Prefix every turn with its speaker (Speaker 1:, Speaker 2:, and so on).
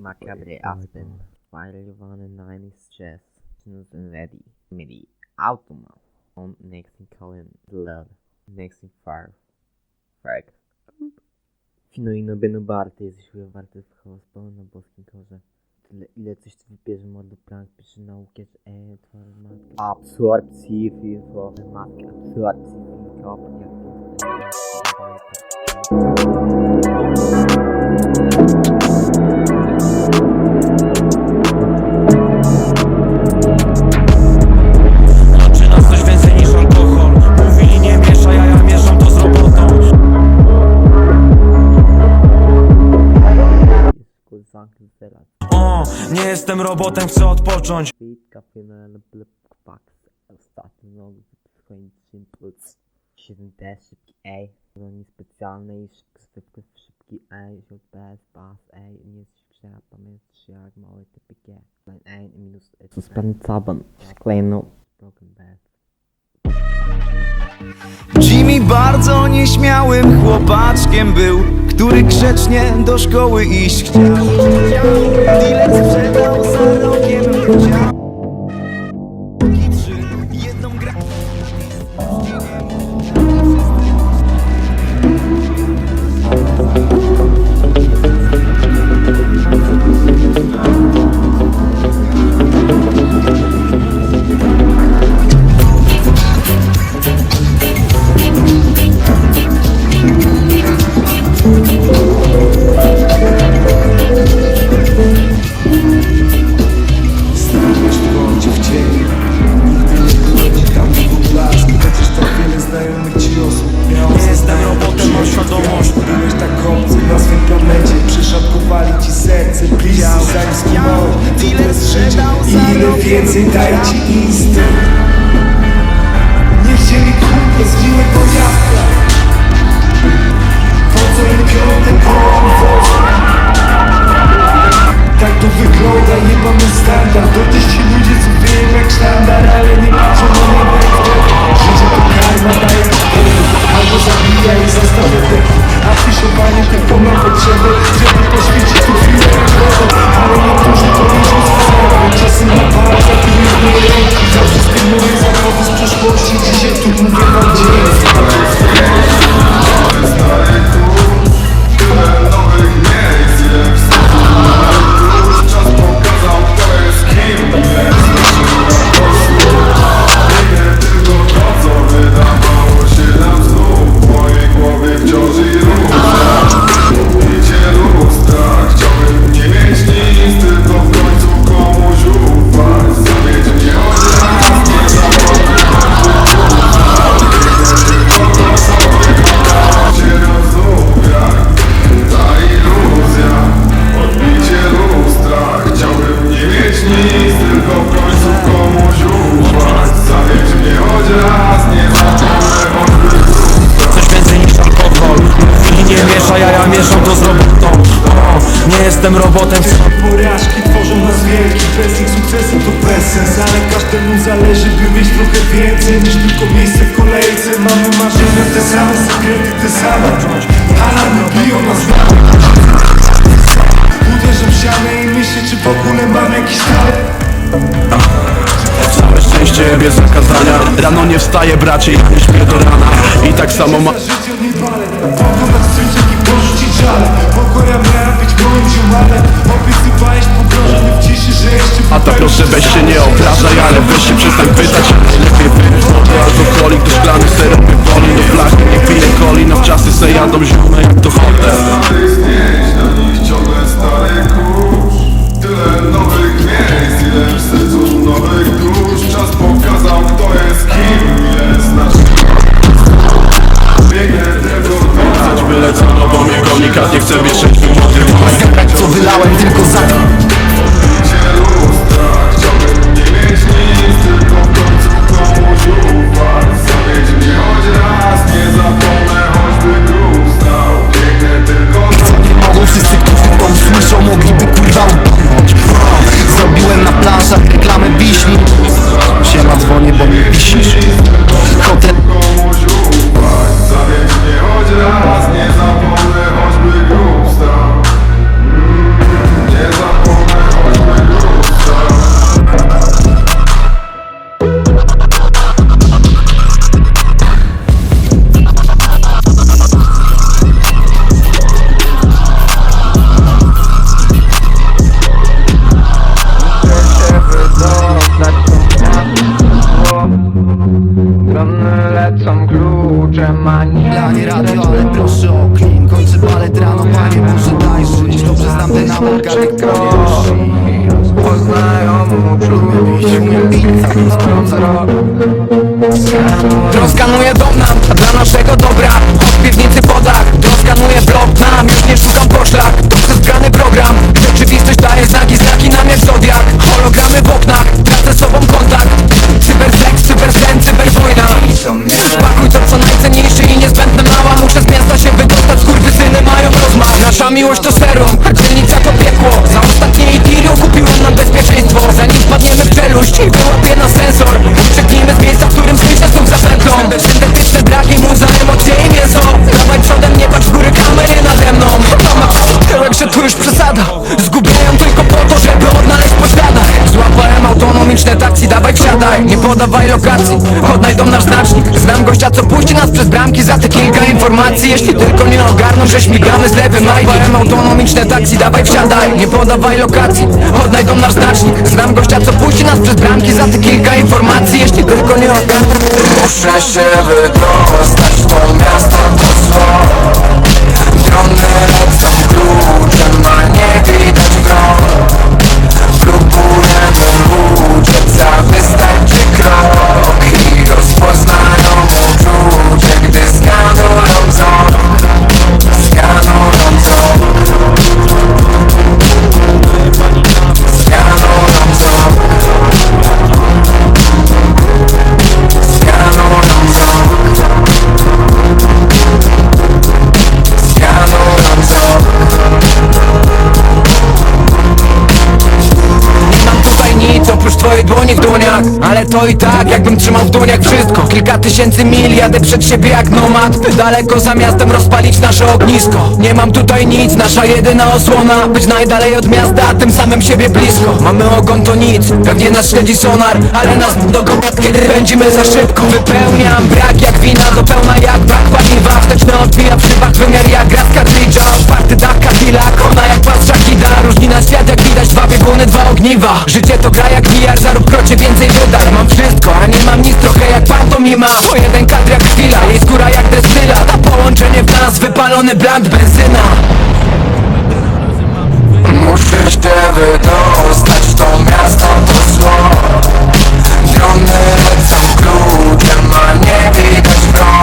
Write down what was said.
Speaker 1: makabre Aspen, Vaylvan Nine's chest, and Ready, Midi, Automa, on next in Colin, Blood, next in Far, Frag. Finoino Benobarte, jesteś ujawarte w chaospolu na boskim korze. Tyle, ile coś ty wybierze mordu prank, pisze naukę, że e, twoja matka. Absorpcji, filfo, matka, absorpcji, filfo, jak
Speaker 2: to.
Speaker 1: Thank
Speaker 2: you. Nie robotem, chcę odpocząć
Speaker 1: Beat, kafe, blip, fax. Ostatni nowy swoim impuls. 7D, szybki A. Broni specjalnej, szybki, szybki A. JBS, bas A. Nie jest grze, pamiętasz jak mały TPG. Line A minus Suspend Saban. Sklejno. Broken Bad.
Speaker 3: Jimmy bardzo nieśmiałym chłopaczkiem był, który grzecznie do szkoły iść chciał. Dealer sprzedał za rogiem chciał.
Speaker 4: Ile więcej daje ci instynkt Nie chcieli kółko z miłego miasta. Po co im
Speaker 2: jestem robotem,
Speaker 4: Porażki tworzą nas wielki Bez ich sukcesu to bezsens Ale każdemu zależy by mieć trochę więcej Niż tylko miejsce w kolejce. Mamy marzenia te same, sekrety te same. Alarmy biją nas na Uderzam w ścianę i myślę czy w ogóle mam jakiś talent.
Speaker 5: Całe szczęście bez zakazania. Rano nie wstaje bracie, nie śpię do rana. I tak samo ma... proszę weź się nie obrażaj, ale weź się przestań pytać. Najlepiej wyjść wody, alkoholik do szklanych serapy woli. Do flachy nie piję coli, na wczasy se jadą ziomy jak to hotel
Speaker 2: Balony lecą kluczem, a nie radio, ale proszę o klin Kończy balet rano, panie Boże daj żyć. Dobrze znam ten amor, gadek prawie ruszy. Poznajomu czuć, umiem bić, umiem bić, miłość to serum, dzielnica to piekło. Za ostatnie Ethereum kupiłem nam bezpieczeństwo. Zanim wpadniemy w czeluść i wyłapie nas sensor Ucieknijmy z miejsca, w którym słyszę znów za pętlą Syntetyczne dragi, muza, emocje i mięso Dawaj przodem, nie patrz w góry kamery nade mną. Mama, tyłek, że tu już przesada. Zgubiają tylko po to, żeby odnaleźć po śladach Złapałem autonomiczne taksi, dawaj wsiadaj. Nie podawaj lokacji, nasz znacznik Znam gościa, co puści nas przez bramki Za te kilka informacji, jeśli tylko nie ogarną Że śmigamy z lewym Złapałem autonomiczne taksi, dawaj wsiadaj. Nie podawaj lokacji, odnajdą nasz znacznik Znam gościa, co puści nas przez bramki Za te kilka informacji, jeśli tylko nie ogarną
Speaker 3: Muszę się wydostać, to miasto to zło Drony
Speaker 2: dłoniach. Ale to i tak jakbym trzymał w dłoniach wszystko. Kilka tysięcy mil jadę przed siebie jak nomad daleko za miastem rozpalić nasze ognisko. Nie mam tutaj nic, nasza jedyna osłona Być najdalej od miasta, a tym samym siebie blisko. Mamy ogon to nic, pewnie nas śledzi sonar Ale nas dogoniat kiedy pędzimy za szybko. Wypełniam brak jak wina, do pełna jak brak paliwa. Wsteczny odbija szybach wymiar jak gra z kartridża Otwarty dach Cadillac, ona jak patrz Shakida Różni nas świat jak widać, głowie dwa ogniwa. Życie to gra jak VR, zarób krocie więcej wydar Mam wszystko, a nie mam nic, trochę jak pantomima. O jeden kadr jak chwila, jej skóra jak destyla. Na połączenie w nas wypalony bland benzyna.
Speaker 3: Musisz się wydostać
Speaker 2: to miasto to zło. Drony lecą kluczem, a nie widać broń